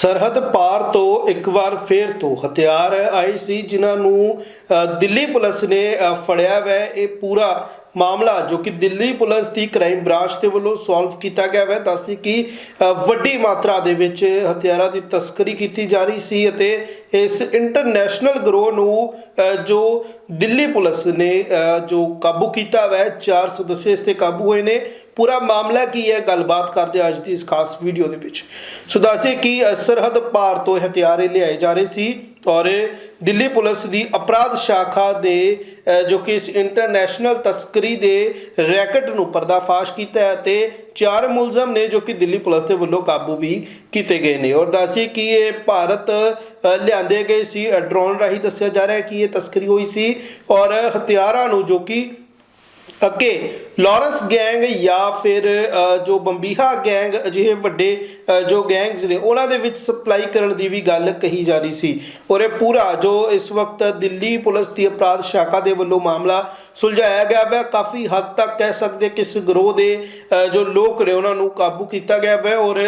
ਸਰਹੱਦ ਪਾਰ ਤੋਂ ਇੱਕ ਵਾਰ ਫੇਰ ਤੋਂ ਹਥਿਆਰ ਆਏ ਸੀ, ਜਿਨ੍ਹਾਂ ਨੂੰ ਦਿੱਲੀ ਪੁਲਿਸ ਨੇ ਫੜਿਆ ਵੈ। ਇਹ ਪੂਰਾ ਮਾਮਲਾ ਜੋ ਕਿ ਦਿੱਲੀ ਪੁਲਿਸ ਦੀ ਕ੍ਰਾਈਮ ਬ੍ਰਾਂਚ ਦੇ ਵੱਲੋਂ ਸੋਲਵ ਕੀਤਾ ਗਿਆ ਹੈ। ਦੱਸਦੀ ਕਿ ਵੱਡੀ ਮਾਤਰਾ ਦੇ ਵਿੱਚ ਹਥਿਆਰਾਂ ਦੀ ਤਸਕਰੀ ਕੀਤੀ ਜਾ ਰਹੀ ਸੀ ਅਤੇ ਇਸ ਇੰਟਰਨੈਸ਼ਨਲ ਗਰੋਹ ਨੂੰ ਜੋ ਦਿੱਲੀ ਪੁਲਿਸ ਨੇ ਜੋ ਕਾਬੂ ਕੀਤਾ ਵੈ, ਚਾਰ ਸਦੱਸਿਆ ਇਸ ਤੇ ਕਾਬੂ ਹੋਏ ਨੇ। ਪੂਰਾ ਮਾਮਲਾ ਕੀ ਹੈ? ਗੱਲਬਾਤ ਕਰਦੇ ਅੱਜ ਦੀ ਇਸ ਖਾਸ ਵੀਡੀਓ ਦੇ ਵਿੱਚ। ਸੋ ਦੱਸੇ ਕਿ ਸਰਹੱਦ ਪਾਰ ਤੋਂ ਹਥਿਆਰੇ ਲਿਆਏ ਜਾ ਰਹੇ ਸੀ। ਔਰ ਦਿੱਲੀ ਪੁਲਿਸ ਦੀ ਅਪਰਾਧ ਸ਼ਾਖਾ ਦੇ ਜੋ ਕਿ ਇਸ ਇੰਟਰਨੈਸ਼ਨਲ ਤਸਕਰੀ ਦੇ ਰੈਕਟ ਨੂੰ ਪਰਦਾਫਾਸ਼ ਕੀਤਾ ਹੈ ਤੇ ਚਾਰ ਮੁਲਜ਼ਮ ਨੇ ਜੋ ਕਿ ਦਿੱਲੀ ਪੁਲਿਸ ਦੇ ਵੱਲੋਂ ਕਾਬੂ ਵੀ ਕੀਤੇ ਗਏ ਨੇ। ਔਰ ਦੱਸੇ ਕਿ ਇਹ ਭਾਰਤ ਲਿਆਂਦੇ ਗਏ ਸੀ ਡਰੋਨ ਰਾਹੀਂ ਦੱਸਿਆ ਜਾ ਰਿਹਾ ਹੈ ਕਿ ਇਹ ਤਸਕਰੀ ਹੋਈ ਸੀ ਔਰ ਹਥਿਆਰਾਂ ਨੂੰ ਜੋ ਕਿ ਅੱਗੇ, ਲਾਰੈਂਸ ਗੈਂਗ ਜਾਂ ਫਿਰ ਜੋ ਬੰਬੀਹਾ ਗੈਂਗ ਅਜਿਹੇ ਵੱਡੇ ਜੋ ਗੈਂਗਸ ਨੇ, ਉਹਨਾਂ ਦੇ ਵਿੱਚ ਸਪਲਾਈ ਕਰਨ ਦੀ ਵੀ ਗੱਲ ਕਹੀ ਜਾ ਰਹੀ ਸੀ। ਔਰ ਇਹ ਪੂਰਾ, ਜੋ ਇਸ ਵਕਤ ਦਿੱਲੀ ਪੁਲਿਸ ਦੀ ਅਪਰਾਧ ਸ਼ਾਖਾ ਦੇ ਵੱਲੋਂ ਮਾਮਲਾ ਸੁਲਝਾਇਆ ਗਿਆ ਹੈ ਕਾਫੀ ਹੱਦ ਤੱਕ ਕਹਿ ਸਕਦੇ ਕਿ ਇਸ ਗਰੋਹ ਦੇ ਜੋ ਲੋਕ ਨੇ, ਉਹਨਾਂ ਨੂੰ ਕਾਬੂ ਕੀਤਾ ਗਿਆ ਹੈ ਔਰ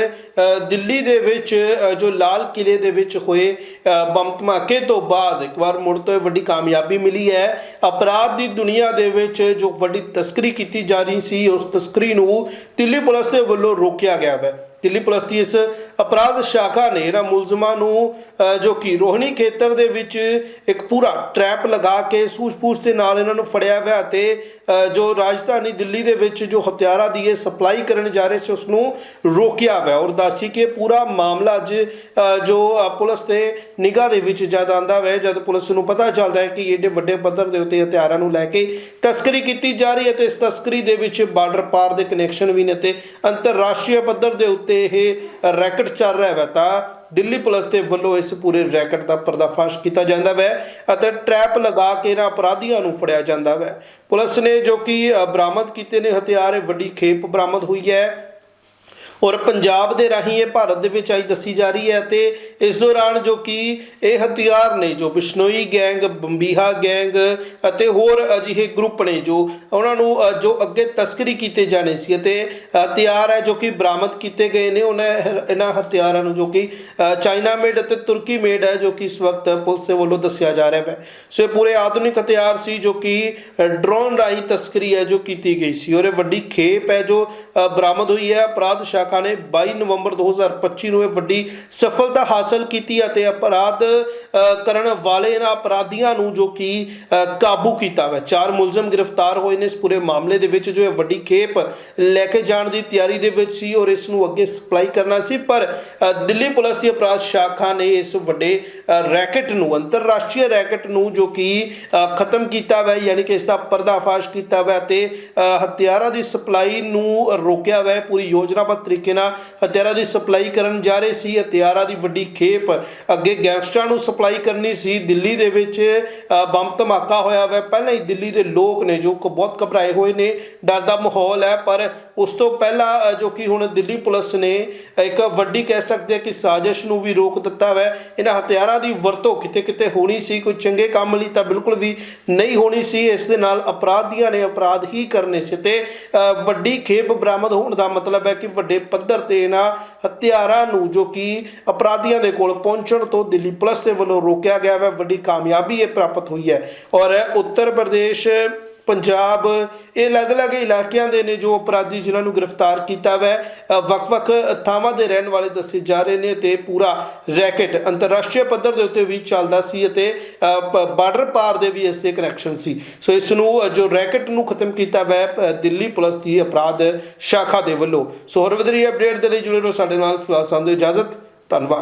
ਦਿੱਲੀ ਦੇ ਵਿੱਚ ਜੋ ਲਾਲ ਕਿਲੇ ਦੇ ਵਿੱਚ ਹੋਏ ਬੰਬ ਧਮਾਕੇ ਤੋਂ ਬਾਅਦ ਇੱਕ ਵਾਰ ਮੁੜ ਤੋਂ ਇਹ ਵੱਡੀ ਕਾਮਯਾਬੀ ਮਿਲੀ ਹੈ। ਅਪਰਾਧ ਦੀ ਦੁਨੀਆ ਦੇ ਵਿੱਚ ਜੋ ਵੱਡੀ ਤਸਕਰੀ ਕੀਤੀ ਜਾ ਰਹੀ ਸੀ, ਉਸ ਤਸਕਰੀ ਨੂੰ ਦਿੱਲੀ ਪੁਲਿਸ ਦੇ ਵੱਲੋਂ ਰੋਕਿਆ ਗਿਆ ਹੈ। ਦਿੱਲੀ ਪੁਲਿਸ ਦੀ ਇਸ ਅਪਰਾਧ ਸ਼ਾਖਾ ਨੇ ਇਹਨਾਂ ਮੁਲਜ਼ਮਾਂ ਨੂੰ ਜੋ ਕਿ ਰੋਹਣੀ ਖੇਤਰ ਦੇ ਵਿੱਚ ਇੱਕ ਪੂਰਾ ਟਰੈਪ ਲਗਾ ਕੇ ਸੂਝ-ਪੂਝ ਦੇ ਨਾਲ ਇਹਨਾਂ ਨੂੰ ਫੜਿਆ ਹੋਇਆ ਤੇ ਜੋ ਰਾਜਧਾਨੀ ਦਿੱਲੀ ਦੇ ਵਿੱਚ ਜੋ ਹਥਿਆਰਾਂ ਦੀ ਇਹ ਸਪਲਾਈ ਕਰਨ ਜਾ ਰਹੇ ਸੀ, ਉਸ ਨੂੰ ਰੋਕਿਆ ਹੋਇਆ। ਔਰ ਦੱਸੀ ਕਿ ਇਹ ਪੂਰਾ ਮਾਮਲਾ ਅੱਜ ਜੋ ਪੁਲਿਸ ਦੇ ਨਿਗਾਹ ਦੇ ਵਿੱਚ ਜਦ ਆਂਦਾ ਹੈ ਜਦ ਪੁਲਿਸ ਨੂੰ ਪਤਾ ਚੱਲਦਾ ਹੈ ਕਿ ਏਡੇ ਵੱਡੇ ਪੱਧਰ ਦੇ ਉੱਤੇ ਹਥਿਆਰਾਂ ਨੂੰ ਲੈ ਕੇ ਤਸਕਰੀ ਕੀਤੀ ਜਾ ਰਹੀ ਹੈ ਤੇ ਇਸ ਤਸਕਰੀ ਦੇ ਵਿੱਚ ਬਾਰਡਰ ਪਾਰ ਦੇ ਕਨੈਕਸ਼ਨ ਵੀ ਨੇ ਤੇ ਅੰਤਰਰਾਸ਼ਟਰੀ ਪੱਧਰ ਦੇ ਉੱਤੇ ਇਹ ਰੈਕਟ ਚੱਲ ਰਿਹਾ ਹੈ ਤਾਂ ਦਿੱਲੀ ਪੁਲਿਸ ਦੇ ਵੱਲੋਂ ਇਸ ਪੂਰੇ ਰੈਕਟ ਦਾ ਪਰਦਾਫਾਸ਼ ਕੀਤਾ ਜਾਂਦਾ ਹੈ ਅਤੇ ਟਰੈਪ ਲਗਾ ਕੇ ਇਹਨਾਂ ਅਪਰਾਧੀਆਂ ਨੂੰ ਫੜਿਆ ਜਾਂਦਾ ਹੈ ਪੁਲਿਸ ਨੇ ਜੋ ਕਿ ਬਰਾਮਦ ਕੀਤੇ ਨੇ, ਹਥਿਆਰ, ਵੱਡੀ ਖੇਪ ਬਰਾਮਦ ਹੋਈ ਹੈ। ਔਰ ਪੰਜਾਬ ਦੇ ਰਾਹੀਂ ਇਹ ਭਾਰਤ ਦੇ ਵਿੱਚ ਆਈ ਦੱਸੀ ਜਾ ਰਹੀ ਹੈ ਤੇ ਇਸ ਦੌਰਾਨ ਜੋ ਕਿ ਇਹ ਹਥਿਆਰ ਨੇ, ਜੋ ਬਿਸ਼ਨੋਈ ਗੈਂਗ, ਬੰਬੀਹਾ ਗੈਂਗ ਅਤੇ ਹੋਰ ਅਜਿਹੇ ਗਰੁੱਪ ਨੇ ਜੋ ਉਹਨਾਂ ਨੂੰ ਜੋ ਅੱਗੇ ਤਸਕਰੀ ਕੀਤੇ ਜਾਣੇ ਸੀ ਅਤੇ ਹਥਿਆਰ ਹੈ ਜੋ ਕਿ ਬਰਾਮਦ ਕੀਤੇ ਗਏ ਨੇ, ਉਹਨਾਂ ਇਹਨਾਂ ਹਥਿਆਰਾਂ ਨੂੰ ਜੋ ਕਿ ਚਾਈਨਾ ਮੇਡ ਅਤੇ ਤੁਰਕੀ ਮੇਡ ਹੈ ਜੋ ਕਿ ਇਸ ਵਕਤ ਪੁਲਿਸ ਦੇ ਵੱਲੋਂ ਦੱਸਿਆ ਜਾ ਰਿਹਾ ਹੈ। ਸੋ ਇਹ ਪੂਰੇ ਆਧੁਨਿਕ ਹਥਿਆਰ ਸੀ ਜੋ ਕਿ ਡਰੋਨ ਰਾਹੀਂ ਤਸਕਰੀ ਹੈ ਜੋ ਕੀਤੀ ਗਈ ਸੀ ਔਰ ਇਹ ਵੱਡੀ ਖੇਪ ਹੈ ਜੋ ਬਰਾਮਦ ਹੋਈ ਹੈ, ਅਪਰਾਧ ਸ਼ਾਖਾ ਨੇ 22 ਨਵੰਬਰ 2025 ਨੂੰ ਇਹ ਵੱਡੀ ਸਫਲਤਾ ਹਾਸਲ ਕੀਤੀ ਅਤੇ ਅਪਰਾਧ ਕਰਨ ਵਾਲੇ ਇਹਨਾਂ ਅਪਰਾਧੀਆਂ ਨੂੰ ਜੋ ਕਿ ਕਾਬੂ ਕੀਤਾ ਹੈ ਚਾਰ ਮੁਲਜ਼ਮ ਗ੍ਰਿਫਤਾਰ ਹੋਏ ਨੇ ਇਸ ਪੂਰੇ ਮਾਮਲੇ ਦੇ ਵਿੱਚ ਜੋ ਇਹ ਵੱਡੀ ਖੇਪ ਲੈ ਕੇ ਜਾਣ ਦੀ ਤਿਆਰੀ ਦੇ ਵਿੱਚ ਸੀ ਔਰ ਇਸ ਨੂੰ ਅੱਗੇ ਸਪਲਾਈ ਕਰਨਾ ਸੀ। ਪਰ ਦਿੱਲੀ ਪੁਲਿਸ ਦੀ ਅਪਰਾਧ ਸ਼ਾਖਾ ਨੇ ਇਸ ਵੱਡੇ ਰੈਕਟ ਨੂੰ ਅੰਤਰਰਾਸ਼ਟਰੀ ਰੈਕਟ ਨੂੰ ਜੋ ਕਿ ਖਤਮ ਕੀਤਾ ਹੋਇਆ ਹੈ, ਯਾਨੀ ਕਿ ਇਸ ਦਾ ਪਰਦਾਫਾਸ਼ ਕੀਤਾ ਹੋਇਆ ਤੇ ਅ, ਹਥਿਆਰਾਂ ਦੀ ਸਪਲਾਈ ਨੂੰ ਰੋਕਿਆ ਹੋਇਆ ਪੂਰੀ ਯੋਜਨਾਬੱਧ ਤਰੀਕੇ ਨਾਲ ਹਥਿਆਰਾਂ ਦੀ ਸਪਲਾਈ ਕਰਨ ਜਾ ਰਹੇ ਸੀ, ਹਥਿਆਰਾਂ ਦੀ ਵੱਡੀ ਖੇਪ। ਅੱਗੇ ਗੈਂਗਸਟਰਾਂ ਨੂੰ ਸਪਲਾਈ ਕਰਨੀ ਸੀ, ਦਿੱਲੀ ਦੇ ਵਿੱਚ ਬੰਬ ਧਮਾਕਾ ਹੋਇਆ ਹੋਇਆ ਪਹਿਲਾਂ ਹੀ ਦਿੱਲੀ ਦੇ ਲੋਕ ਨੇ ਜੋ ਬਹੁਤ ਘਬਰਾਏ ਹੋਏ ਨੇ। ਡਰ ਦਾ ਮਾਹੌਲ ਹੈ, ਪਰ ਉਸ ਤੋਂ ਪਹਿਲਾਂ ਜੋ ਕਿ ਹੁਣ ਦਿੱਲੀ ਪੁਲਿਸ ਨੇ ਇੱਕ ਵੱਡੀ ਕਹਿ ਸਕਦੇ ਆ ਕਿ ਸਾਜ਼ਿਸ਼ ਨੂੰ ਵੀ ਰੋਕ ਦਿੱਤਾ ਹੈ ਇਹਨਾਂ ਹਥਿਆਰਾਂ ਦੀ ਵਰਤੋਂ ਕਿਤੇ ਕਿਤੇ ਹੋਣੀ ਸੀ, ਕੋਈ ਚੰਗੇ ਕੰਮ ਲਈ ਤਾਂ ਬਿਲਕੁਲ ਵੀ ਨਹੀਂ ਹੋਣੀ ਸੀ। ਇਸ ਦੇ ਨਾਲ ਅਪਰਾਧੀਆਂ ਨੇ ਅਪਰਾਧ ਹੀ ਕਰਨੇ ਸੀ ਤੇ ਵੱਡੀ ਖੇਪ ਬਰਾਮਦ ਹੋਣ ਦਾ ਮਤਲਬ ਹੈ ਕਿ ਵੱਡੇ ਪੱਧਰ ਤੇ ਇਹਨਾਂ ਹਥਿਆਰਾਂ ਨੂੰ ਜੋ ਕਿ ਅਪਰਾਧੀਆਂ ਦੇ ਕੋਲ ਪਹੁੰਚਣ ਤੋਂ ਦਿੱਲੀ ਪੁਲਿਸ ਦੇ ਵੱਲੋਂ ਰੋਕਿਆ ਗਿਆ ਹੈ, ਵੱਡੀ ਕਾਮਯਾਬੀ ਇਹ ਪ੍ਰਾਪਤ ਹੋਈ ਹੈ। ਔਰ ਉੱਤਰ ਪ੍ਰਦੇਸ਼ ਪੰਜਾਬ, ਇਹ ਅਲੱਗ-ਅਲੱਗ ਇਲਾਕਿਆਂ ਦੇ ਨੇ ਜੋ ਅਪਰਾਧੀ ਜਿਨ੍ਹਾਂ ਨੂੰ ਗ੍ਰਿਫਤਾਰ ਕੀਤਾ ਵੈ। ਵੱਖ-ਵੱਖ ਥਾਵਾਂ ਦੇ ਰਹਿਣ ਵਾਲੇ ਦੱਸੇ ਜਾ ਰਹੇ ਨੇ ਤੇ ਪੂਰਾ ਰੈਕਟ ਅੰਤਰਰਾਸ਼ਟਰੀ ਪੱਧਰ ਦੇ ਉੱਤੇ ਵੀ ਚੱਲਦਾ ਸੀ ਅਤੇ ਬਾਰਡਰ ਪਾਰ ਦੇ ਵੀ ਇਸ ਦੇ ਕਨੈਕਸ਼ਨ ਸੀ। ਸੋ ਇਸ ਨੂੰ ਜੋ ਰੈਕਟ ਨੂੰ ਖਤਮ ਕੀਤਾ ਵੈ ਦਿੱਲੀ ਪੁਲਿਸ ਦੀ ਅਪਰਾਧ ਸ਼ਾਖਾ ਦੇ ਵੱਲੋਂ। ਸੋ ਹੋਰ ਵਧੇਰੀ ਅਪਡੇਟ ਦੇ ਲਈ ਜੁੜੇ ਰਹੋ ਸਾਡੇ ਨਾਲ ਫਿਲਹਾਲ ਸਾਨੂੰ ਇਜਾਜ਼ਤ। ਧੰਨਵਾਦ।